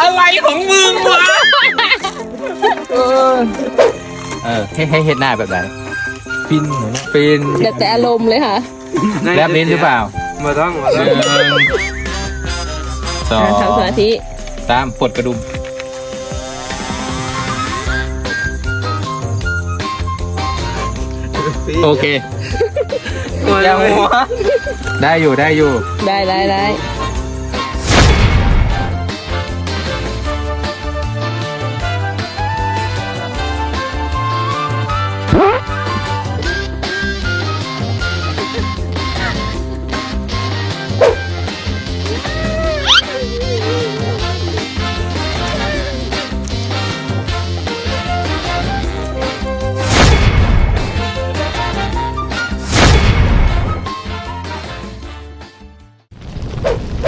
อะไรของมึงวะ เออ เออให้ให้เห็นหน้าแบบไหนฟินเหรอเปีนเดี๋แต่อารมณ์เลยค่ะ แลบลิ้นหรือเปล่ามาต้องมาต้องนึ่งสองทำสมาสามปวดกระดุม โอเคหัวยังหัวได้อยู่ได้อยู่ได้ได้ได้ you